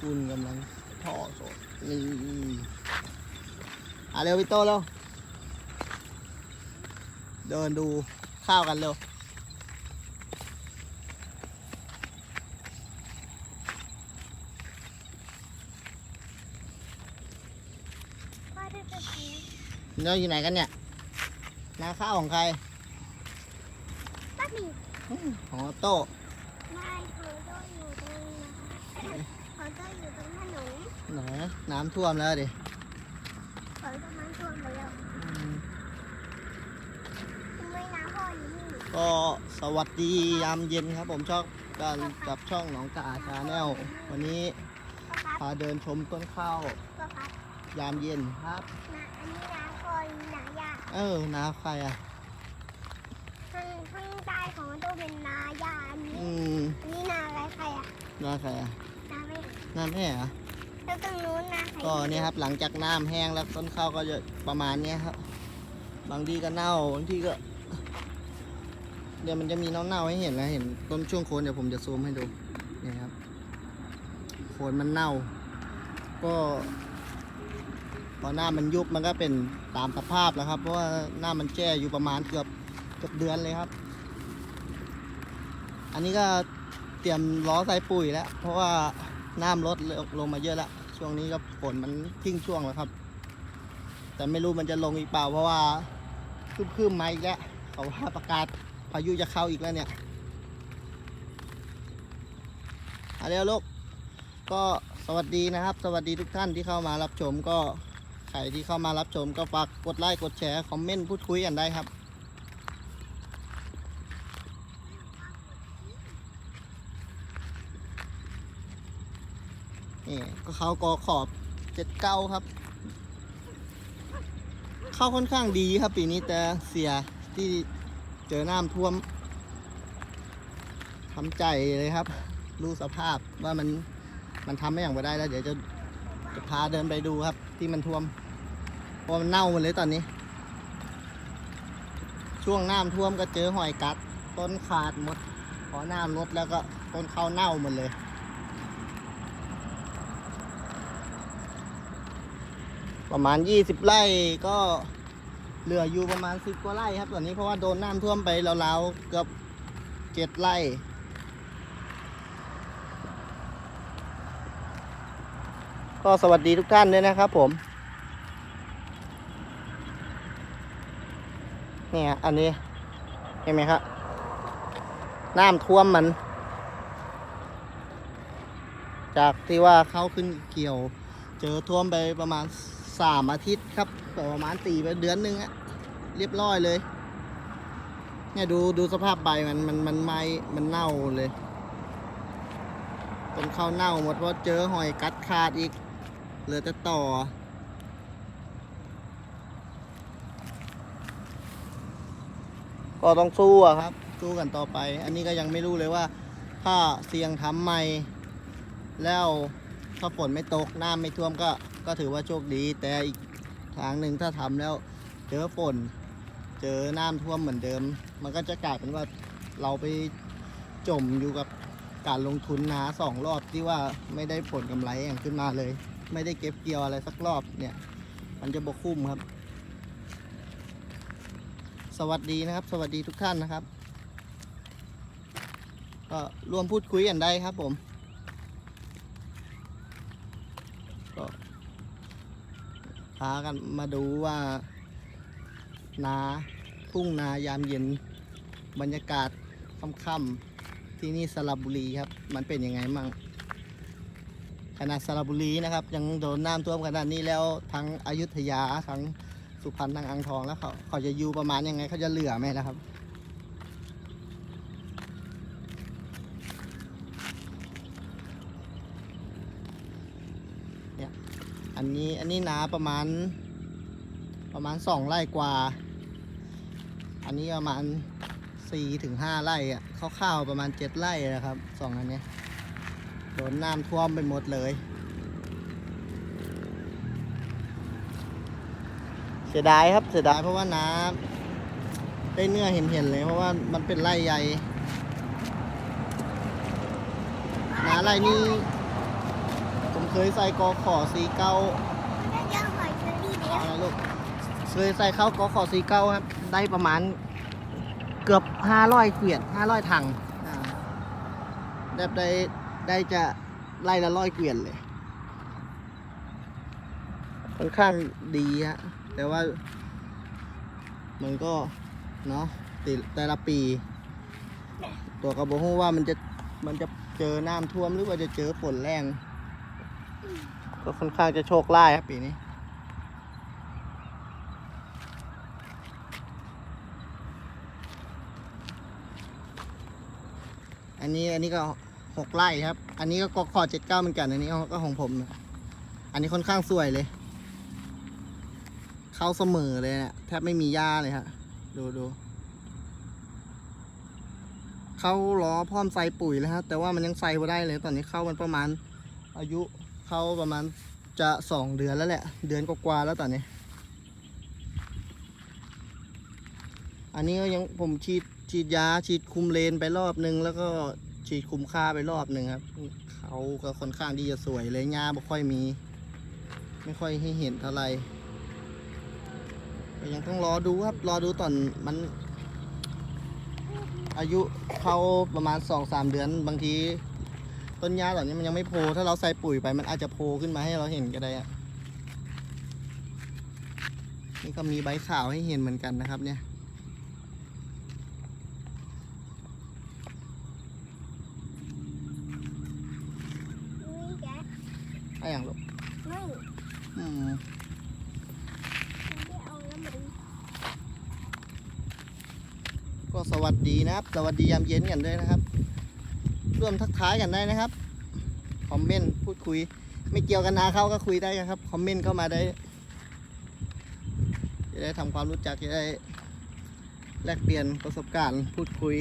คุณกำลังท่อสดนี่อะเร็วพี่โตเร็วเดินดูข้าวกันเร็วพ่อได้ไปกินเราอยู่ไหนกันเนี่ย นาข้าวของใครป้าหมีอืมของออโต้นายเขาก็อยู่ตรงนะคะเขาก็อยู่ตรงถนนไหนน้ำท่วมแล้วดิเขาจะมาชวนไปแล้วอืมทำไมน้ำพ่ออยู่นี่ก็สวัสดียามเย็นครับ ผมชอบการกับช่องหนองกาชาแนลวันนี้ก็ครับพาเดินชมต้นข้าวก็ครับยามเย็นครับนาอันนี้น้ำพ่ออยู่นายาเออนาใครอะ ข้างข้างใต้ของมันต้องเป็นนายาอันนี้อืมอันนี้นาอะไรใครอะนาใครอะ นาไม่น้ำแห้เหรอแล้วตรงนู้นนาใครก็เนี่ยครับหลังจากน้ำแห้งแล้วต้นข้าวก็จะประมาณเนี้ยครับ บางทีก็เน่าบางทีก็ เดี๋ยวมันจะมีเน่าๆให้เห็นนะเห็นต้นช่วงโคนเดี๋ยวผมจะซูมให้ดูนี่ครับโคนมันเน่า ก็พอหน้ามันยุบมันก็เป็นตามสภาพแล้วครับ เพราะว่าหน้ามันแช่อยู่ประมาณเกือบเกือบเดือนเลยครับ อันนี้ก็เตรียมล้อใส่ปุ๋ยแล้ว เพราะว่า น้ำลดลงมาเยอะแล้วช่วงนี้ก็ฝนมันทิ้งช่วงแล้วครับ แต่ไม่รู้มันจะลงอีกเปล่าเพราะว่าคืบๆมาอีกแล้วเขาว่าประกาศพายุจะเข้าอีกแล้วเนี่ยเอาเร็วลูกก็สวัสดีนะครับ สวัสดีทุกท่านที่เข้ามารับชมก็ใครที่เข้ามารับชมก็ฝากกดไลค์กดแชร์คอมเมนต์พูดคุยกันได้ครับ นี่ ก็เขากอขอบเจ็ดเก้าครับ เข้าค่อนข้างดีครับปีนี้แต่เสียที่เจอน้ำท่วมทำใจเลยครับ รู้สภาพว่ามันมันทำไม่อย่างไปได้แล้ว เดี๋ยวจะจะพาเดินไปดูครับ ที่มันท่วมเพราะมันเน่าหมดเลยตอนนี้ ช่วงน้ำท่วมก็เจอหอยกัด ต้นขาดหมดพอน้ำลดแล้วก็ต้นข้าวเน่าหมดเลย ประมาณ 20 ไร่ก็เหลืออยู่ประมาณ 10 กว่าไร่ครับตอนนี้เพราะว่าโดนน้ำท่วมไปราวๆเกือบ7ไร่ก็สวัสดีทุกท่านด้วยนะครับผม เนี่ยอันนี้ เห็นไหมครับน้ำท่วมมัน จากที่ว่าเข้าขึ้นเกี่ยว เจอท่วมไปประมาณ สามอาทิตย์ครับประมาณตีไปเดือนหนึ่งอะเรียบร้อยเลย เนี่ยดูดูสภาพใบมันมันมันไหมมันเน่าเลยต้นข้าวเน่าหมดเพราะเจอหอยกัดขาดอีก เหลือแต่ต่อก็ต้องสู้อะครับ สู้กันต่อไป อันนี้ก็ยังไม่รู้เลยว่า ถ้าเสียงทำใหม่ แล้วถ้าฝนไม่ตกน้ำไม่ท่วมก็ ก็ถือว่าโชคดีแต่อีกทางหนึ่งถ้าทำแล้วเจอฝนเจอน้ำท่วมเหมือนเดิม มันก็จะกลายเป็นว่าเราไปจมอยู่กับการลงทุนนาสองรอบที่ว่าไม่ได้ผลกำไรอย่างขึ้นมาเลย ไม่ได้เก็บเกี่ยวอะไรสักรอบเนี่ย มันจะบกคุ้มครับ สวัสดีนะครับ สวัสดีทุกท่านนะครับ ก็รวมพูดคุยกันได้ครับผม ก็ พากันมาดูว่า นาทุ่งนายามเย็น บรรยากาศค่ำๆที่นี่สระบุรีครับ มันเป็นยังไงมั่งขนาดสระบุรีนะครับ ยังโดนน้ำท่วมขนาดนี้แล้วทั้งอยุธยาทั้งสุพรรณทั้งอ่างทองแล้วเขาเขาจะอยู่ประมาณยังไงเขาจะเหลือไหมนะครับ อั นนี้ อันนี้นาประมาณ ประมาณสองไร่กว่า อันนี้ประมาณสี่ถึงห้าไร่อะคร่าวๆประมาณเจ็ดไร่นะครับสองอันนี้โดนน้ำท่วมไปหมดเลยเสียดายครับเสียดายเพราะว่าน้ำได้เนื้อเห็นๆเลยเพราะว่ามันเป็นไร่ใหญ่นาไร่นี้ เคยใส่กอขอสีเก้าแล้วยังหอยเอรี่เนี่ยอะไรลูกเคยใส่เข้ากอขอสีเก้าครับ ได้ประมาณเกือบห้าร้อยเกวียนห้าร้อยถังได้ได้ได้จะไล่ละร้อยเกวียนเลยค่อนข้างดีฮะแต่ว่า มันก็เนาะแต่แต่ละปี ตัวกระบอกว่ามันจะมันจะเจอน้ำท่วมหรือว่าจะเจอฝนแรง ก็ค่อนข้างจะโชคร้ายครับปีนี้ อันนี้อันนี้ก็หกไร่ครับ อันนี้ก็กขอเจ็ดเก้าเหมือนกัน อันนี้ก็ของผมนะอันนี้ค่อนข้างสวยเลย เข้าเสมอเลยเนะี่ยแทบไม่มีหญ้าเลยฮะ ดูดูเข้าล้อพร้อมใส่ปุ๋ยแล้วฮะ แต่ว่ามันยังใส่ไม่ได้เลย ตอนนี้เข้ามันประมาณอายุ เข้าประมาณจะสองเดือนแล้วแหละ เดือนกว่าๆแล้วตอนนี้ อันนี้ก็ยังผมฉีดฉีดยาฉีดคุมเลนไปรอบนึง แล้วก็ฉีดคุมค่าไปรอบหนึ่งครับ เขาก็ค่อนข้างที่จะสวยเลยหญ้าไม่ค่อยมี ไม่ค่อยให้เห็นเท่าไหร่ยังต้องรอดูครับ รอดูตอนมัน อายุเขาประมาณสองสามเดือนบางที ต้นหญ้าเหล่านี้มันยังไม่โผล่ถ้าเราใส่ปุ๋ยไปมันอาจจะโผล่ขึ้นมาให้เราเห็นก็ได้อะนี่ก็มีใบขาวให้เห็นเหมือนกันนะครับเนี่ยนี่แกอะไรอย่างลูกไม่อืมไม่เอาแล้วมันก็สวัสดีนะครับ สวัสดียามเย็นกันด้วยนะครับ ร่วมทักทายกันได้นะครับ คอมเมนต์พูดคุย ไม่เกี่ยวกันนาเขาก็คุยได้นะครับ คอมเมนต์เข้ามาได้ จะได้ทำความรู้จักจะได้แลกเปลี่ยนประสบการณ์พูดคุย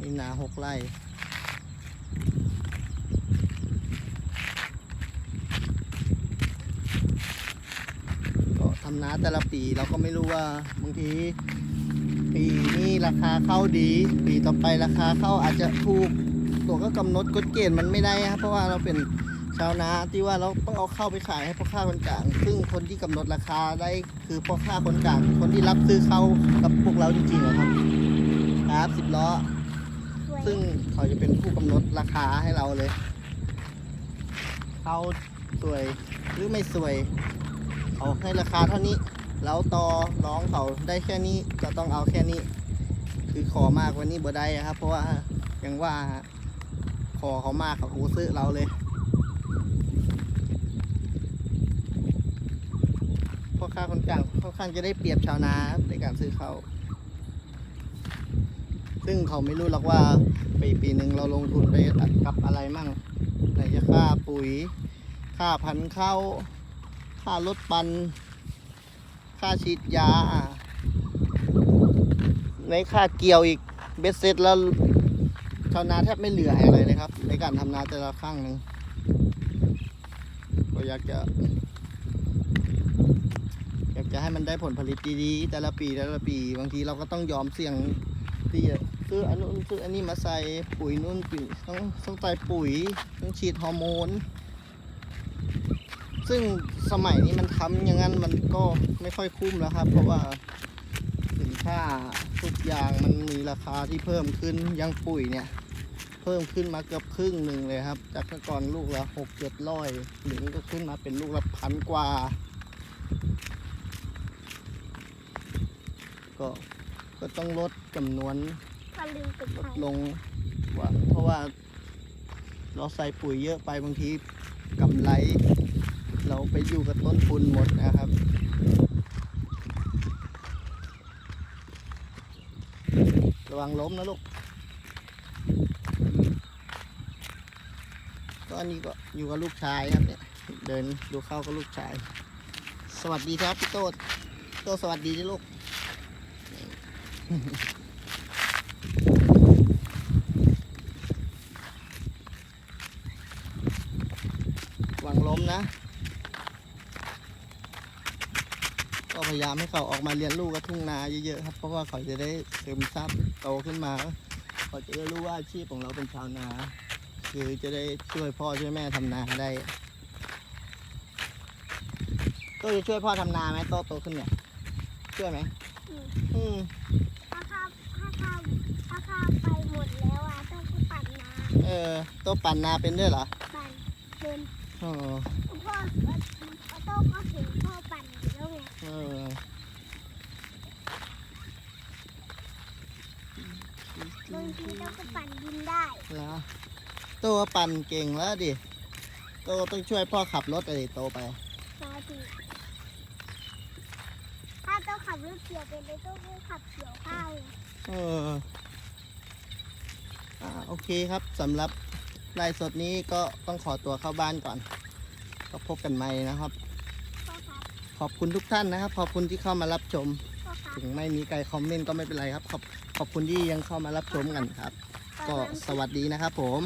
นี่นาหกไร่ ก็ทำนาแต่ละปีเราก็ไม่รู้ว่าบางทีปีนี้ราคาเข้าดี ปีต่อไปราคาเข้าอาจจะถูกตัวก็กำหนดกฎเกณฑ์มันไม่ได้ครับเพราะว่าเราเป็นชาวนาที่ว่าเราต้องเอาเข้าไปขายให้พ่อค้าคนกลาง ซึ่งคนที่กำหนดราคาได้คือพ่อค้าคนกลาง คนที่รับซื้อเข้ากับพวกเราจริงๆอะครับครับสิบล้อ ซึ่งเขาจะเป็นผู้กำหนดราคาให้เราเลยเขาสวยหรือไม่สวย เขาให้ราคาเท่านี้เราต่อร้องเขาได้แค่นี้ก็ต้องเอาแค่นี้ คือขอมากว่านี้บ่ได้ครับ เพราะว่าย่างว่าฮะขอเขามากเขากูซื้อเราเลยพ่อค้าคนกลางค่อนข้างจะได้เปรียบชาวนาในการซื้อเขาซึ่งเขาไม่รู้หรอกว่าปีปีหนึ่งเราลงทุนไปกับอะไรมั่งไหนจะค่าปุ๋ย ค่าพันธุ์ข้าว ค่ารถปัน ค่าฉีดยา ในค่าเกี่ยวอีกเบ็ดเสร็จแล้วชาวนาแทบไม่เหลืออะไรเลยครับ ในการทำนาแต่ละครั้งหนึ่งก็อยากจะ อยากจะให้มันได้ผลผลิตดีๆ แต่ละปีแต่ละปี บางทีเราก็ต้องยอมเสี่ยงที่จะซื้ออันนู้นซื้ออันนี้มาใส่ปุ๋ยนู่นปุ๋ยต้องต้องใส่ปุ๋ยต้องฉีดฮอร์โมน ซึ่งสมัยนี้มันทำอย่างนั้นมันก็ไม่ค่อยคุ้มแล้วครับ เพราะว่าสินค้าทุกอย่างมันมีราคาที่เพิ่มขึ้นยังปุ๋ยเนี่ยเพิ่มขึ้นมาเกือบครึ่งหนึ่งเลยครับ จากเมื่อก่อนลูกละหกเจ็ดร้อยหรือก็ขึ้นมาเป็นลูกละพันกว่า ก็ก็ต้องลดจำนวนลดลงว่าเพราะว่าเราใส่ปุ๋ยเยอะไปบางทีกำไร ไปอยู่กับต้นทุนหมดนะครับระวังล้มนะลูกก็อันนี้ก็อยู่กับลูกชายครับเนี่ย เดินดูเข้ากับลูกชาย สวัสดีครับพี่โต้โต้สวัสดีที่ลูกระวังล้มนะ ก็พ ยายามให้เขาออกมาเรียนรู้กับทุ่งนาเยอะๆครับ เพราะว่าเขาจะได้ซึมซับโตขึ้นมา เขาจะได้รู้ว่าอาชีพของเราเป็นชาวนา คือจะได้ช่วยพ่อช่วยแม่ทำนาได้โตจะช่วยพ่อทำนาไหมโตโตขึ้นเนี่ยช่วยไหมอืมอืมถ้าข้าวถ้าข้าวถ้าข้าวไปหมดแล้วอะต้องไปปั่นนาเออโตปั่นนาเป็นด้วยเหรอปั่นเป็นเออพ่อโต้ก็เห็นพ่อปั่นอยู่แล้วไง เออบางทีต้องก็ปั่นดินได้แล้วโตปั่นเก่งแล้วดิ โตต้องช่วยพ่อขับรถอะไรโตไป สาธุถ้าต้องขับรถเกี่ยวเป็นเลยต้องขับเกี่ยวข้าวไงเอออ่าโอเคครับสำหรับไลฟ์สดนี้ก็ต้องขอตัวเข้าบ้านก่อน ก็พบกันใหม่นะครับ พ่อครับ ขอบคุณทุกท่านนะครับ ขอบคุณที่เข้ามารับชมพ่อครับ ถึงไม่มีใครคอมเมนต์ก็ไม่เป็นไรครับ ขอบขอบคุณที่ยังเข้ามารับชมกันครับ ก็สวัสดีนะครับผม